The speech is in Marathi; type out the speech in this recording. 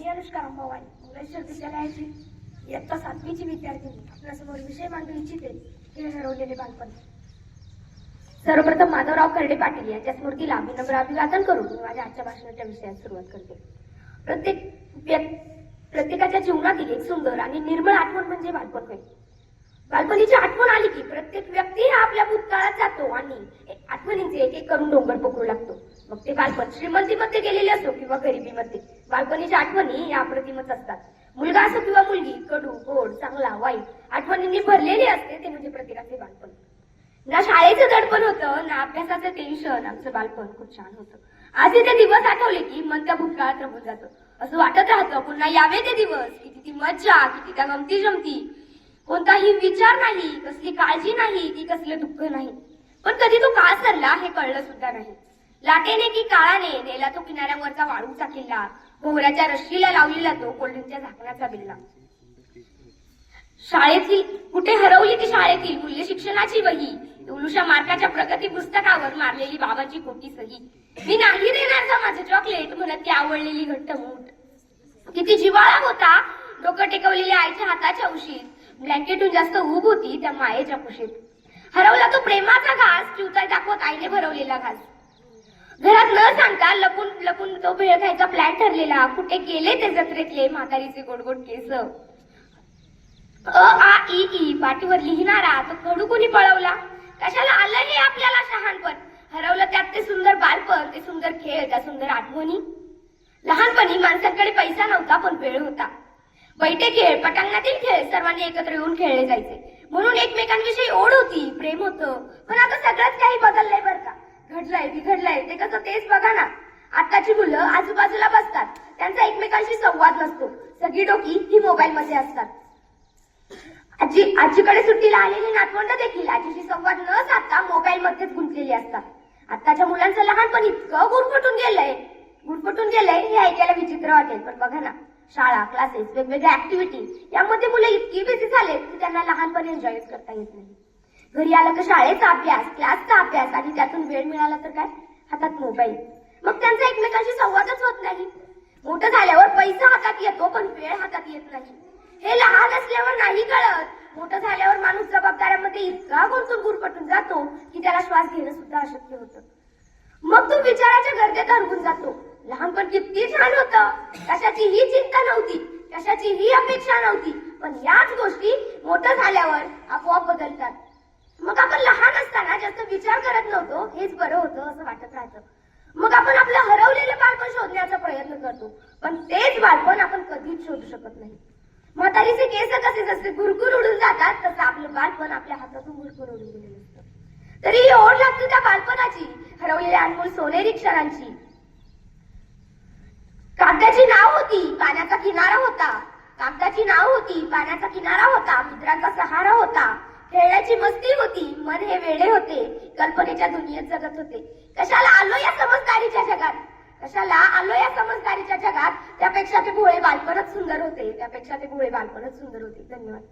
मी अनुष्का रामभावानी मुलेश्वर विद्यालयाची इयत्ता सातवीची विद्यार्थिनी आपल्यासमोर विषय मांडू इच्छिते हे हरवलेले बालपण. सर्वप्रथम माधवराव खर्डे पाटील यांच्या स्मृतीला विनम्र अभिवादन करून मी माझ्या आजच्या भाषणाच्या विषयात सुरुवात करते. प्रत्येक प्रत्येकाच्या जीवनातील एक सुंदर आणि निर्मळ आठवण म्हणजे बालपण होय. बालपणीची आठवण आली की प्रत्येक व्यक्ती हा आपल्या भूतकाळात जातो आणि आठवणींचे एक एक करून डोंगर पकडू लागतो. मग ते बालपण श्रीमंतीमध्ये गेलेले असो किंवा गरिबीमध्ये बालपणीच्या आठवणी या अप्रतिमच असतात. मुलगा असो किंवा मुलगी कडू गोड चांगला वाईट आठवणींनी भरलेले असते ते म्हणजे प्रत्येकाचे बालपण. ना शाळेचं दडपण होतं ना अभ्यासाचं टेन्शन आमचं बालपण खूप छान होतं. आजही ते दिवस आठवले की मन त्या भूतकाळात रमून जातं. असं वाटत राहतं पुन्हा यावे ते दिवस. किती ती मज्जा किती त्या गमती जमती. कोणताही विचार नाही कसली काळजी नाही की कसलं दुःख नाही. पण कधी तो का सरला हे कळलं सुद्धा नाही. लाटेने की काळाने नेला तो किनाऱ्यावरचा वाळूचा किल्ला. भोवऱ्याच्या रश्मीला लावलेला तो कोल्ड्रिंकच्या झाकणाचा बिल्ला. शाळेतील कुठे हरवली ती शाळेतील मूल्य शिक्षणाची वही? उलुशा मार्काच्या प्रगती पुस्तकावर मारलेली बाबाची खोटी सही. मी नाही देणार का माझं चॉकलेट म्हणत ती आवडलेली घट्ट मूठ. किती जिवाळा होता डोकं टेकवलेल्या आईच्या हाताच्या उशीत. ब्लँकेटून जास्त ऊब होती त्या मायेच्या कुशीत. हरवला तो प्रेमाचा घास चिवताय दाखवत आईने भरवलेला घास. घरात न सांगता लपून लपून तो भेळ खायचा प्लॅन ठरलेला. कुठे गेले ते जत्रेतले म्हातारीचे गोड गोड केस? अ आ ई ई पाठीवर लिहिणारा तो कडू कोणी पळवला? कशाला आलं हे आपल्याला शहाणपण? हरवलं त्यात ते सुंदर बालपण ते सुंदर खेळ त्या सुंदर आठवणी. लहानपणी माणसांकडे पैसा नव्हता पण वेळ होता. बैठे खेळ पटांगणातील खेळ सर्वांनी एकत्र येऊन खेळले जायचे. म्हणून एकमेकांविषयी ओढ होती प्रेम होतं. पण आता सगळंच काही बदललंय बरं का? घडलंय बिघडलंय ते कसं तेच बघा ना. आताची मुलं आजूबाजूला बसतात. त्यांचा एकमेकांशी संवाद नसतो. सगळी डोकी ही मोबाईल मध्ये असतात. आजी आजीकडे सुट्टीला आलेली नातवंड देखील आजीशी संवाद न साधता मोबाईल मध्येच गुंतलेली असतात. आताच्या मुलांचं लहानपण इतकं गुरफटून गेलंय. गुरफटून गेलंय हे ऐकायला विचित्र वाटेल पण बघा ना. शाळा क्लासेस वेगवेगळ्या ऍक्टिव्हिटी यामध्ये मुलं इतकी बिझी झालेत की त्यांना लहानपणी एन्जॉय करता येत नाही. घरी आलं तर शाळेचा अभ्यास क्लासचा अभ्यास आणि त्यातून वेळ मिळाला तर काय? हातात मोबाईल मग त्यांचा एकमेकांशी संवादच होत नाही. मोठं झाल्यावर पैसा हातात येतो पण वेळ हातात येत नाही. हे लहान असल्यावर नाही कळत. मोठं झाल्यावर माणूस जबाबदाऱ्यामध्ये इतका गुंतून गुरपटून जातो की त्याला श्वास घेणं सुद्धा अशक्य होतं. मग तो विचाराच्या गर्दीत अडकून जातो. लहानपण किती छान होतं. कशाची ही चिंता नव्हती कशाची ही अपेक्षा नव्हती. पण याच गोष्टी मोठं झाल्यावर आपोआप बदलतात मग आपण लहान असताना जास्त विचार करत नव्हतो. हेच बरं होतं असं वाटत राहतं. मग आपण आपलं हरवलेलं बालपण शोधण्याचा प्रयत्न करतो. पण तेच बालपण आपण कधीच शोधू शकत नाही. म्हातारीचे केस कसे जसे गुरगुर उडून जातात तसं आपलं बालपण आपल्या हातातून गुरगुर उडून गेलेलं असतं. तरी ही ओढ लागते त्या बालपणाची हरवलेल्या अनमोल सोनेरी क्षणांची. कागदाची नाव होती पाण्याचा किनारा होता. कागदाची नाव होती पाण्याचा किनारा होता मित्रांचा सहारा होता. खेळण्याची मस्ती होती मन हे वेडे होते कल्पनेच्या दुनियेत जगत होते. कशाला आलो या समजदारीच्या जगात? कशाला आलो या समजदारीच्या जगात? त्यापेक्षा ते भोळे बालपणच सुंदर होते त्यापेक्षा ते भोळे बालपणच सुंदर होते. धन्यवाद.